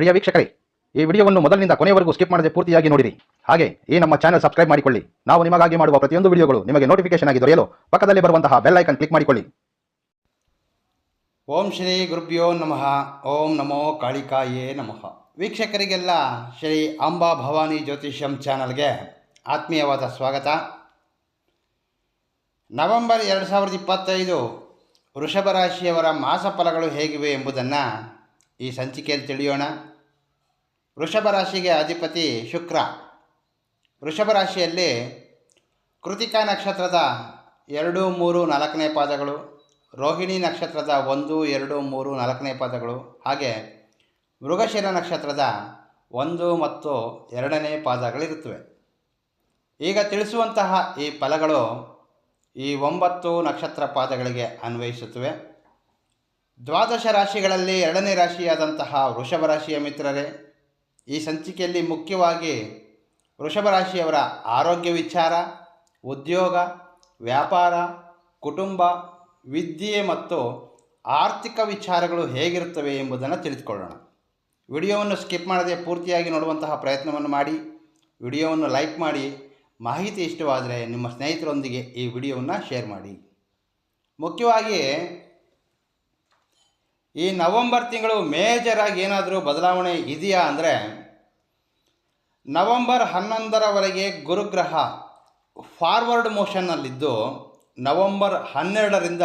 ಪ್ರಿಯ ವೀಕ್ಷಕರೇ, ಈ ವಿಡಿಯೋವನ್ನು ಮೊದಲಿನಿಂದ ಕೊನೆಯವರೆಗೂ ಸ್ಕಿಪ್ ಮಾಡದೆ ಪೂರ್ತಿಯಾಗಿ ನೋಡಿರಿ. ಹಾಗೆ, ಈ ನಮ್ಮ ಚಾನಲ್ ಸಬ್ಸ್ಕ್ರೈಬ್ ಮಾಡಿಕೊಳ್ಳಿ. ನಾವು ನಿಮಗಾಗಿ ಮಾಡುವ ಪ್ರತಿಯೊಂದು ವಿಡಿಯೋಗಳು ನಿಮಗೆ ನೋಟಿಫಿಕೇಶನ್ ಆಗಿ ದೊರೆಯಲು ಪಕ್ಕದಲ್ಲಿ ಬರುವಂತಹ ಬೆಲ್ ಐಕನ್ ಕ್ಲಿಕ್ ಮಾಡಿಕೊಳ್ಳಿ. ಓಂ ಶ್ರೀ ಗುರುಭ್ಯೋ ನಮಃ. ಓಂ ನಮೋ ಕಾಳಿಕಾಯೇ ನಮಃ. ವೀಕ್ಷಕರಿಗೆಲ್ಲ ಶ್ರೀ ಅಂಬಾ ಭವಾನಿ ಜ್ಯೋತಿಷ್ಯಂ ಚಾನಲ್ಗೆ ಆತ್ಮೀಯವಾದ ಸ್ವಾಗತ. ನವೆಂಬರ್ ಎರಡು ಸಾವಿರದ ಇಪ್ಪತ್ತೈದು ವೃಷಭ ರಾಶಿಯವರ ಮಾಸ ಫಲಗಳು ಹೇಗಿವೆ ಎಂಬುದನ್ನು ಈ ಸಂಚಿಕೆಯಲ್ಲಿ ತಿಳಿಯೋಣ. ವೃಷಭ ರಾಶಿಗೆ ಅಧಿಪತಿ ಶುಕ್ರ. ವೃಷಭ ರಾಶಿಯಲ್ಲಿ ಕೃತಿಕಾ ನಕ್ಷತ್ರದ ಎರಡು, ಮೂರು, ನಾಲ್ಕನೇ ಪಾದಗಳು, ರೋಹಿಣಿ ನಕ್ಷತ್ರದ ಒಂದು, ಎರಡು, ಮೂರು, ನಾಲ್ಕನೇ ಪಾದಗಳು, ಹಾಗೆ ಮೃಗಶಿರ ನಕ್ಷತ್ರದ ಒಂದು ಮತ್ತು ಎರಡನೇ ಪಾದಗಳಿರುತ್ತವೆ. ಈಗ ತಿಳಿಸುವಂತಹ ಈ ಫಲಗಳು ಈ ಒಂಬತ್ತು ನಕ್ಷತ್ರ ಪಾದಗಳಿಗೆ ಅನ್ವಯಿಸುತ್ತವೆ. ದ್ವಾದಶ ರಾಶಿಗಳಲ್ಲಿ ಎರಡನೇ ರಾಶಿಯಾದಂತಹ ವೃಷಭ ರಾಶಿಯ ಮಿತ್ರರೇ ಈ ಸಂಚಿಕೆಯಲ್ಲಿ ಮುಖ್ಯವಾಗಿ ವೃಷಭ ರಾಶಿಯವರ ಆರೋಗ್ಯ ವಿಚಾರ, ಉದ್ಯೋಗ, ವ್ಯಾಪಾರ, ಕುಟುಂಬ, ವಿದ್ಯೆ ಮತ್ತು ಆರ್ಥಿಕ ವಿಚಾರಗಳು ಹೇಗಿರುತ್ತವೆ ಎಂಬುದನ್ನು ತಿಳಿದುಕೊಳ್ಳೋಣ. ವಿಡಿಯೋವನ್ನು ಸ್ಕಿಪ್ ಮಾಡದೆ ಪೂರ್ತಿಯಾಗಿ ನೋಡುವಂತಹ ಪ್ರಯತ್ನವನ್ನು ಮಾಡಿ, ವಿಡಿಯೋವನ್ನು ಲೈಕ್ ಮಾಡಿ, ಮಾಹಿತಿ ಇಷ್ಟವಾದರೆ ನಿಮ್ಮ ಸ್ನೇಹಿತರೊಂದಿಗೆ ಈ ವಿಡಿಯೋವನ್ನು ಶೇರ್ ಮಾಡಿ. ಮುಖ್ಯವಾಗಿ, ಈ ನವಂಬರ್ ತಿಂಗಳು ಮೇಜರಾಗಿ ಏನಾದರೂ ಬದಲಾವಣೆ ಇದೆಯಾ ಅಂದರೆ ನವಂಬರ್ ಹನ್ನೊಂದರವರೆಗೆ ಗುರುಗ್ರಹ ಫಾರ್ವರ್ಡ್ ಮೋಷನ್ನಲ್ಲಿದ್ದು ನವಂಬರ್ ಹನ್ನೆರಡರಿಂದ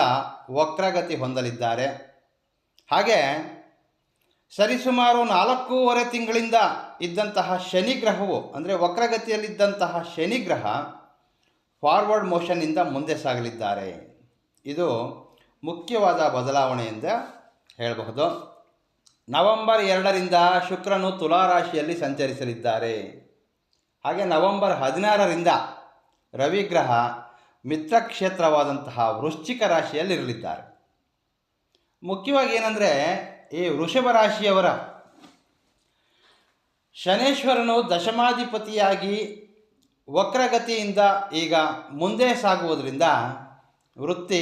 ವಕ್ರಗತಿ ಹೊಂದಲಿದ್ದಾರೆ. ಹಾಗೆ ಸರಿಸುಮಾರು ನಾಲ್ಕೂವರೆ ತಿಂಗಳಿಂದ ಇದ್ದಂತಹ ಶನಿಗ್ರಹವು, ಅಂದರೆ ವಕ್ರಗತಿಯಲ್ಲಿದ್ದಂತಹ ಶನಿಗ್ರಹ ಫಾರ್ವರ್ಡ್ ಮೋಷನ್ನಿಂದ ಮುಂದೆ ಸಾಗಲಿದ್ದಾರೆ. ಇದು ಮುಖ್ಯವಾದ ಬದಲಾವಣೆಯಿಂದ ಹೇಳಬಹುದು. ನವೆಂಬರ್ ಎರಡರಿಂದ ಶುಕ್ರನು ತುಲಾರಾಶಿಯಲ್ಲಿ ಸಂಚರಿಸಲಿದ್ದಾರೆ. ಹಾಗೆ ನವೆಂಬರ್ ಹದಿನಾರರಿಂದ ರವಿಗ್ರಹ ಮಿತ್ರಕ್ಷೇತ್ರವಾದಂತಹ ವೃಶ್ಚಿಕ ರಾಶಿಯಲ್ಲಿರಲಿದ್ದಾರೆ. ಮುಖ್ಯವಾಗಿ ಏನಂದರೆ ಈ ವೃಷಭ ರಾಶಿಯವರ ಶನೇಶ್ವರನು ದಶಮಾಧಿಪತಿಯಾಗಿ ವಕ್ರಗತಿಯಿಂದ ಈಗ ಮುಂದೆ ಸಾಗುವುದರಿಂದ ವೃತ್ತಿ,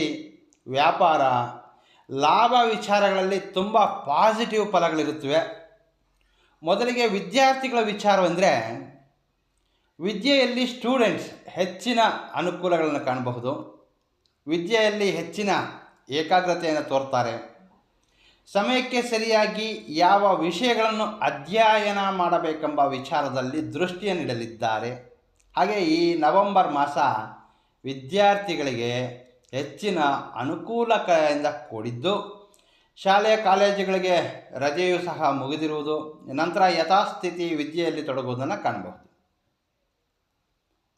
ವ್ಯಾಪಾರ ಲಾಭ ವಿಚಾರಗಳಲ್ಲಿ ತುಂಬ ಪಾಸಿಟಿವ್ ಫಲಗಳಿರುತ್ತವೆ. ಮೊದಲಿಗೆ ವಿದ್ಯಾರ್ಥಿಗಳ ವಿಚಾರವೆಂದರೆ, ವಿದ್ಯೆಯಲ್ಲಿ ಸ್ಟೂಡೆಂಟ್ಸ್ ಹೆಚ್ಚಿನ ಅನುಕೂಲಗಳನ್ನು ಕಾಣಬಹುದು. ವಿದ್ಯೆಯಲ್ಲಿ ಹೆಚ್ಚಿನ ಏಕಾಗ್ರತೆಯನ್ನು ತೋರ್ತಾರೆ. ಸಮಯಕ್ಕೆ ಸರಿಯಾಗಿ ಯಾವ ವಿಷಯಗಳನ್ನು ಅಧ್ಯಯನ ಮಾಡಬೇಕೆಂಬ ವಿಚಾರದಲ್ಲಿ ದೃಷ್ಟಿಯನ್ನಿಡಲಿದ್ದಾರೆ ಹಾಗೆ ಈ ನವೆಂಬರ್ ಮಾಸ ವಿದ್ಯಾರ್ಥಿಗಳಿಗೆ ಹೆಚ್ಚಿನ ಅನುಕೂಲಕರಿಂದ ಕೂಡಿದ್ದು. ಶಾಲೆ ಕಾಲೇಜುಗಳಿಗೆ ರಜೆಯೂ ಸಹ ಮುಗಿದಿರುವುದು. ನಂತರ ಯಥಾಸ್ಥಿತಿ ವಿದ್ಯೆಯಲ್ಲಿ ತೊಡಗುವುದನ್ನು ಕಾಣಬಹುದು.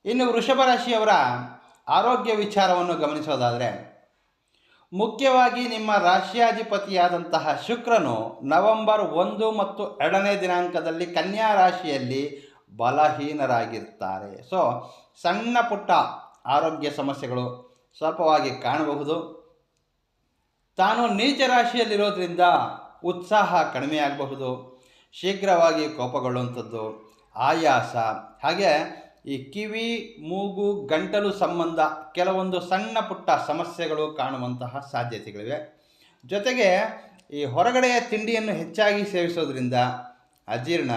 ಇನ್ನು ವೃಷಭ ರಾಶಿಯವರ ಆರೋಗ್ಯ ವಿಚಾರವನ್ನು ಗಮನಿಸೋದಾದರೆ, ಮುಖ್ಯವಾಗಿ ನಿಮ್ಮ ರಾಶಿಯಾಧಿಪತಿಯಾದಂತಹ ಶುಕ್ರನು ನವೆಂಬರ್ ಒಂದು ಮತ್ತು ಎರಡನೇ ದಿನಾಂಕದಲ್ಲಿ ಕನ್ಯಾ ರಾಶಿಯಲ್ಲಿ ಬಲಹೀನರಾಗಿರ್ತಾರೆ. ಸೊ, ಸಣ್ಣ ಪುಟ್ಟ ಆರೋಗ್ಯ ಸಮಸ್ಯೆಗಳು ಸ್ವಲ್ಪವಾಗಿ ಕಾಣಬಹುದು. ತಾನು ನೀಚ ರಾಶಿಯಲ್ಲಿರೋದ್ರಿಂದ ಉತ್ಸಾಹ ಕಡಿಮೆಯಾಗಬಹುದು ಶೀಘ್ರವಾಗಿ ಕೋಪಗೊಳ್ಳುವಂಥದ್ದು, ಆಯಾಸ. ಹಾಗೆ ಈ ಕಿವಿ, ಮೂಗು, ಗಂಟಲು ಸಂಬಂಧ ಕೆಲವೊಂದು ಸಣ್ಣ ಪುಟ್ಟ ಸಮಸ್ಯೆಗಳು ಕಾಣುವಂತಹ ಸಾಧ್ಯತೆಗಳಿವೆ. ಜೊತೆಗೆ ಈ ಹೊರಗಡೆಯ ತಿಂಡಿಯನ್ನು ಹೆಚ್ಚಾಗಿ ಸೇವಿಸೋದ್ರಿಂದ ಅಜೀರ್ಣ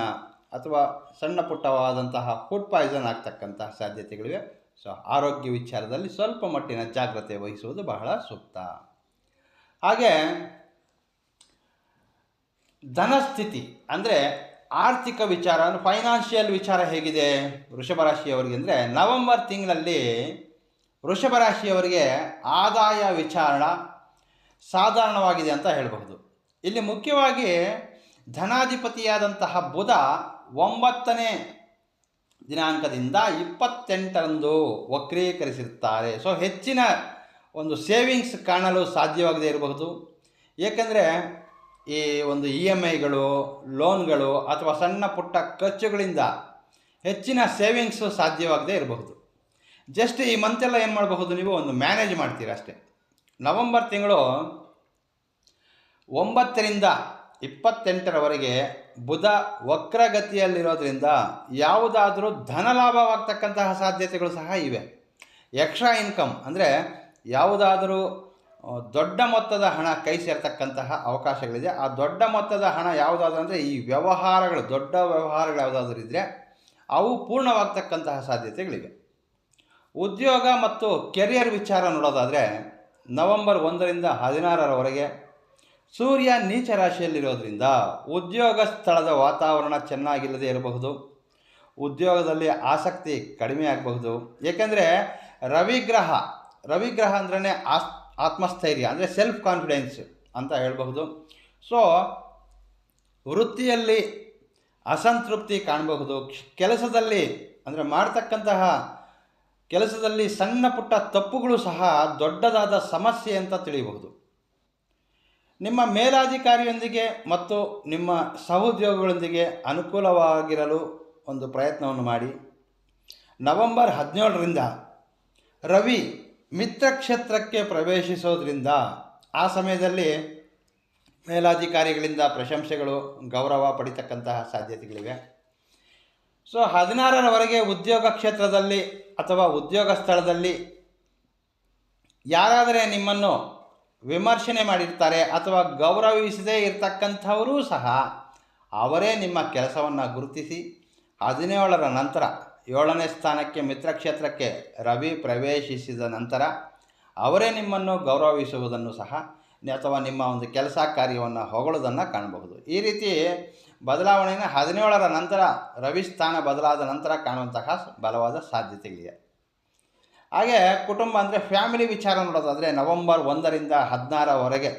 ಅಥವಾ ಸಣ್ಣ ಪುಟ್ಟವಾದಂತಹ ಫುಡ್ ಪಾಯ್ಸನ್ ಆಗ್ತಕ್ಕಂತಹ ಸಾಧ್ಯತೆಗಳಿವೆ. ಸೊ ಆರೋಗ್ಯ ವಿಚಾರದಲ್ಲಿ ಸ್ವಲ್ಪ ಮಟ್ಟಿನ ಜಾಗ್ರತೆ ವಹಿಸುವುದು ಬಹಳ ಸೂಕ್ತ. ಹಾಗೆ ಧನಸ್ಥಿತಿ ಅಂದರೆ ಆರ್ಥಿಕ ವಿಚಾರ, ಅಂದರೆ ಫೈನಾನ್ಷಿಯಲ್ ವಿಚಾರ ಹೇಗಿದೆ ವೃಷಭ ರಾಶಿಯವರಿಗೆ ಅಂದರೆ ನವೆಂಬರ್ ತಿಂಗಳಲ್ಲಿ ವೃಷಭ ರಾಶಿಯವರಿಗೆ ಆದಾಯ ವಿಚಾರ ಸಾಧಾರಣವಾಗಿದೆ ಅಂತ ಹೇಳಬಹುದು. ಇಲ್ಲಿ ಮುಖ್ಯವಾಗಿ ಧನಾಧಿಪತಿಯಾದಂತಹ ಬುಧ ಒಂಬತ್ತನೇ ದಿನಾಂಕದಿಂದ ಇಪ್ಪತ್ತೆಂಟರಂದು ವಕ್ರೀಕರಿಸಿರ್ತಾರೆ ಸೊ ಹೆಚ್ಚಿನ ಒಂದು ಸೇವಿಂಗ್ಸ್ ಕಾಣಲು ಸಾಧ್ಯವಾಗದೇ ಇರಬಹುದು. ಏಕೆಂದರೆ ಈ ಒಂದು ಇ ಎಂ ಐಗಳು ಲೋನ್ಗಳು ಅಥವಾ ಸಣ್ಣ ಪುಟ್ಟ ಖರ್ಚುಗಳಿಂದ ಹೆಚ್ಚಿನ ಸೇವಿಂಗ್ಸು ಸಾಧ್ಯವಾಗದೇ ಇರಬಹುದು. ಜಸ್ಟ್ ಈ ಮಂತೆಲ್ಲ ಏನು ಮಾಡಬಹುದು ನೀವು? ಒಂದು ಮ್ಯಾನೇಜ್ ಮಾಡ್ತೀರ ಅಷ್ಟೇ. ನವಂಬರ್ ತಿಂಗಳು ಒಂಬತ್ತರಿಂದ ಇಪ್ಪತ್ತೆಂಟರವರೆಗೆ ಬುಧ ವಕ್ರಗತಿಯಲ್ಲಿರೋದ್ರಿಂದ ಯಾವುದಾದರೂ ಧನಲಾಭವಾಗ್ತಕ್ಕಂತಹ ಸಾಧ್ಯತೆಗಳು ಸಹ ಇವೆ. ಎಕ್ಸ್ಟ್ರಾ ಇನ್ಕಮ್ ಅಂದರೆ ಯಾವುದಾದರೂ ದೊಡ್ಡ ಮೊತ್ತದ ಹಣ ಕೈ ಸೇರ್ತಕ್ಕಂತಹ ಅವಕಾಶಗಳಿದೆ. ಆ ದೊಡ್ಡ ಮೊತ್ತದ ಹಣ ಯಾವುದಾದ್ರೂ ಅಂದರೆ ಈ ವ್ಯವಹಾರಗಳು, ದೊಡ್ಡ ವ್ಯವಹಾರಗಳು ಯಾವುದಾದ್ರೂ ಇದ್ದರೆ ಅವು ಪೂರ್ಣವಾಗ್ತಕ್ಕಂತಹ ಸಾಧ್ಯತೆಗಳಿವೆ. ಉದ್ಯೋಗ ಮತ್ತು ಕೆರಿಯರ್ ವಿಚಾರ ನೋಡೋದಾದರೆ ನವೆಂಬರ್ ಒಂದರಿಂದ ಹದಿನಾರರವರೆಗೆ ಸೂರ್ಯ ನೀಚ ರಾಶಿಯಲ್ಲಿರೋದ್ರಿಂದ ಉದ್ಯೋಗ ಸ್ಥಳದ ವಾತಾವರಣ ಚೆನ್ನಾಗಿಲ್ಲದೆ ಇರಬಹುದು. ಉದ್ಯೋಗದಲ್ಲಿ ಆಸಕ್ತಿ ಕಡಿಮೆ ಆಗಬಹುದು. ಏಕೆಂದರೆ ರವಿಗ್ರಹ ರವಿಗ್ರಹ ಅಂದ್ರೇ ಆಸ್, ಆತ್ಮಸ್ಥೈರ್ಯ, ಅಂದರೆ ಸೆಲ್ಫ್ ಕಾನ್ಫಿಡೆನ್ಸ್ ಅಂತ ಹೇಳಬಹುದು. ಸೊ ವೃತ್ತಿಯಲ್ಲಿ ಅಸಂತೃಪ್ತಿ ಕಾಣಬಹುದು. ಕೆಲಸದಲ್ಲಿ, ಅಂದರೆ ಮಾಡ್ತಕ್ಕಂತಹ ಕೆಲಸದಲ್ಲಿ ಸಣ್ಣ ಪುಟ್ಟ ತಪ್ಪುಗಳು ಸಹ ದೊಡ್ಡದಾದ ಸಮಸ್ಯೆ ಅಂತ ತಿಳಿಯಬಹುದು. ನಿಮ್ಮ ಮೇಲಾಧಿಕಾರಿಯೊಂದಿಗೆ ಮತ್ತು ನಿಮ್ಮ ಸಹೋದ್ಯೋಗಿಗಳೊಂದಿಗೆ ಅನುಕೂಲವಾಗಿರಲು ಒಂದು ಪ್ರಯತ್ನವನ್ನು ಮಾಡಿ. ನವೆಂಬರ್ ಹದಿನೇಳರಿಂದ ರವಿ ಮಿತ್ರಕ್ಷೇತ್ರಕ್ಕೆ ಪ್ರವೇಶಿಸೋದ್ರಿಂದ ಆ ಸಮಯದಲ್ಲಿ ಮೇಲಾಧಿಕಾರಿಗಳಿಂದ ಪ್ರಶಂಸೆಗಳು, ಗೌರವ ಪಡಿತಕ್ಕಂತಹ ಸಾಧ್ಯತೆಗಳಿವೆ. ಸೊ, ಹದಿನಾರರವರೆಗೆ ಉದ್ಯೋಗ ಕ್ಷೇತ್ರದಲ್ಲಿ ಅಥವಾ ಉದ್ಯೋಗ ಸ್ಥಳದಲ್ಲಿ ಯಾರಾದರೆ ನಿಮ್ಮನ್ನು ವಿಮರ್ಶನೆ ಮಾಡಿರ್ತಾರೆ ಅಥವಾ ಗೌರವಿಸದೇ ಇರತಕ್ಕಂಥವರೂ ಸಹ ಅವರೇ ನಿಮ್ಮ ಕೆಲಸವನ್ನು ಗುರುತಿಸಿ ಹದಿನೇಳರ ನಂತರ ಏಳನೇ ಸ್ಥಾನಕ್ಕೆ ಮಿತ್ರಕ್ಷೇತ್ರಕ್ಕೆ ರವಿ ಪ್ರವೇಶಿಸಿದ ನಂತರ ಅವರೇ ನಿಮ್ಮನ್ನು ಗೌರವಿಸುವುದನ್ನು ಸಹ ಅಥವಾ ನಿಮ್ಮ ಒಂದು ಕೆಲಸ ಕಾರ್ಯವನ್ನು ಹೊಗಳೋದನ್ನು ಕಾಣಬಹುದು. ಈ ರೀತಿ ಬದಲಾವಣೆಯನ್ನು ಹದಿನೇಳರ ನಂತರ ರವಿ ಸ್ಥಾನ ಬದಲಾದ ನಂತರ ಕಾಣುವಂತಹ ಬಲವಾದ ಸಾಧ್ಯತೆಗಳಿದೆ ಹಾಗೆ ಕುಟುಂಬ ಅಂದರೆ ಫ್ಯಾಮಿಲಿ ವಿಚಾರ ನೋಡೋದಾದರೆ ನವೆಂಬರ್ ಒಂದರಿಂದ ಹದಿನಾರವರೆಗೆ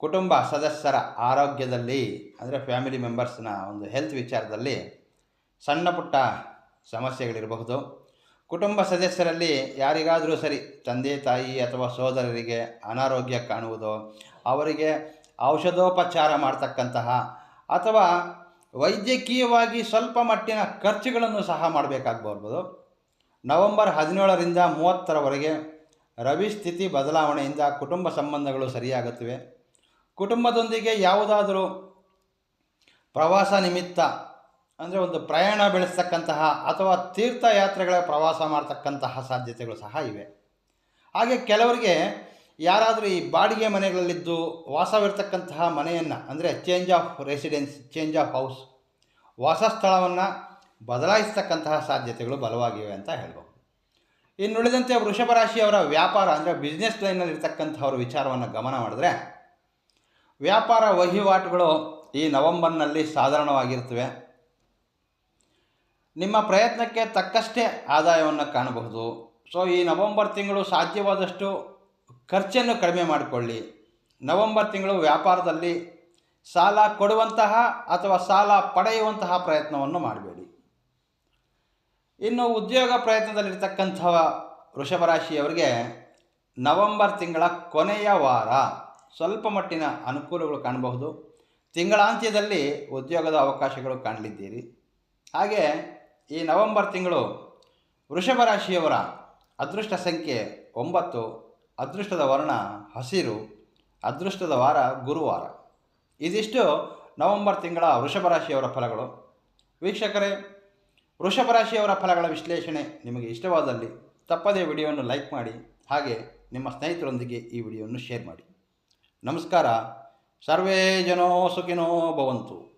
ಕುಟುಂಬ ಸದಸ್ಯರ ಆರೋಗ್ಯದಲ್ಲಿ, ಅಂದರೆ ಫ್ಯಾಮಿಲಿ ಮೆಂಬರ್ಸ್ನ ಒಂದು ಹೆಲ್ತ್ ವಿಚಾರದಲ್ಲಿ ಸಣ್ಣ ಪುಟ್ಟ ಸಮಸ್ಯೆಗಳಿರಬಹುದು. ಕುಟುಂಬ ಸದಸ್ಯರಲ್ಲಿ ಯಾರಿಗಾದರೂ ಸರಿ ತಂದೆ, ತಾಯಿ ಅಥವಾ ಸೋದರರಿಗೆ ಅನಾರೋಗ್ಯ ಕಾಣುವುದು, ಅವರಿಗೆ ಔಷಧೋಪಚಾರ ಮಾಡ್ತಕ್ಕಂತಹ ಅಥವಾ ವೈದ್ಯಕೀಯವಾಗಿ ಸ್ವಲ್ಪ ಮಟ್ಟಿನ ಖರ್ಚುಗಳನ್ನು ಸಹ ಮಾಡಬೇಕಾಗ್ಬರ್ಬೋದು ನವೆಂಬರ್ ಹದಿನೇಳರಿಂದ ಮೂವತ್ತರವರೆಗೆ ರವಿ ಸ್ಥಿತಿ ಬದಲಾವಣೆಯಿಂದ ಕುಟುಂಬ ಸಂಬಂಧಗಳು ಸರಿಯಾಗುತ್ತವೆ. ಕುಟುಂಬದೊಂದಿಗೆ ಯಾವುದಾದರೂ ಪ್ರವಾಸ ನಿಮಿತ್ತ, ಅಂದರೆ ಒಂದು ಪ್ರಯಾಣ ಬೆಳೆಸ್ತಕ್ಕಂತಹ ಅಥವಾ ತೀರ್ಥಯಾತ್ರೆಗಳ ಪ್ರವಾಸ ಮಾಡ್ತಕ್ಕಂತಹ ಸಾಧ್ಯತೆಗಳು ಸಹ ಇವೆ. ಹಾಗೆ ಕೆಲವರಿಗೆ ಯಾರಾದರೂ ಈ ಬಾಡಿಗೆ ಮನೆಗಳಲ್ಲಿದ್ದು ವಾಸವಿರ್ತಕ್ಕಂತಹ ಮನೆಯನ್ನು, ಅಂದರೆ change of residence change of house ವಾಸಸ್ಥಳವನ್ನು ಬದಲಾಯಿಸ್ತಕ್ಕಂತಹ ಸಾಧ್ಯತೆಗಳು ಬಲವಾಗಿವೆ ಅಂತ ಹೇಳ್ಬೋದು. ಇನ್ನುಳಿದಂತೆ ವೃಷಭ ರಾಶಿಯವರ ವ್ಯಾಪಾರ ಅಂದರೆ ಬಿಸ್ನೆಸ್ ಲೈನಲ್ಲಿ ಇರ್ತಕ್ಕಂಥವ್ರ ವಿಚಾರವನ್ನು ಗಮನ ಮಾಡಿದ್ರೆ, ವ್ಯಾಪಾರ ವಹಿವಾಟುಗಳು ಈ ನವೆಂಬರ್ನಲ್ಲಿ ಸಾಧಾರಣವಾಗಿರ್ತವೆ ನಿಮ್ಮ ಪ್ರಯತ್ನಕ್ಕೆ ತಕ್ಕಷ್ಟೇ ಆದಾಯವನ್ನು ಕಾಣಬಹುದು. ಸೊ ಈ ನವೆಂಬರ್ ತಿಂಗಳು ಸಾಧ್ಯವಾದಷ್ಟು ಖರ್ಚನ್ನು ಕಡಿಮೆ ಮಾಡಿಕೊಳ್ಳಿ. ನವೆಂಬರ್ ತಿಂಗಳು ವ್ಯಾಪಾರದಲ್ಲಿ ಸಾಲ ಕೊಡುವಂತಹ ಅಥವಾ ಸಾಲ ಪಡೆಯುವಂತಹ ಪ್ರಯತ್ನವನ್ನು ಮಾಡಬೇಡಿ. ಇನ್ನು ಉದ್ಯೋಗ ಪ್ರಯತ್ನದಲ್ಲಿರ್ತಕ್ಕಂಥ ವೃಷಭ ರಾಶಿಯವರಿಗೆ ನವೆಂಬರ್ ತಿಂಗಳ ಕೊನೆಯ ವಾರ ಸ್ವಲ್ಪ ಮಟ್ಟಿನ ಅನುಕೂಲಗಳು ಕಾಣಬಹುದು. ತಿಂಗಳಾಂತ್ಯದಲ್ಲಿ ಉದ್ಯೋಗದ ಅವಕಾಶಗಳು ಕಾಣಲಿದ್ದೀರಿ. ಹಾಗೆ ಈ ನವೆಂಬರ್ ತಿಂಗಳು ವೃಷಭ ರಾಶಿಯವರ ಅದೃಷ್ಟ ಸಂಖ್ಯೆ ಒಂಬತ್ತು, ಅದೃಷ್ಟದ ವರ್ಣ ಹಸಿರು, ಅದೃಷ್ಟದ ವಾರ ಗುರುವಾರ. ಇದಿಷ್ಟು ನವೆಂಬರ್ ತಿಂಗಳ ವೃಷಭ ರಾಶಿಯವರ ಫಲಗಳು. ವೀಕ್ಷಕರೇ ವೃಷಭ ರಾಶಿಯವರ ಫಲಗಳ ವಿಶ್ಲೇಷಣೆ ನಿಮಗೆ ಇಷ್ಟವಾದಲ್ಲಿ ತಪ್ಪದೇ ವಿಡಿಯೋವನ್ನು ಲೈಕ್ ಮಾಡಿ ಹಾಗೆ ನಿಮ್ಮ ಸ್ನೇಹಿತರೊಂದಿಗೆ ಈ ವಿಡಿಯೋವನ್ನು ಶೇರ್ ಮಾಡಿ. ನಮಸ್ಕಾರ. ಸರ್ವೇ ಜನೋ ಸುಖಿನೋ ಭವಂತು.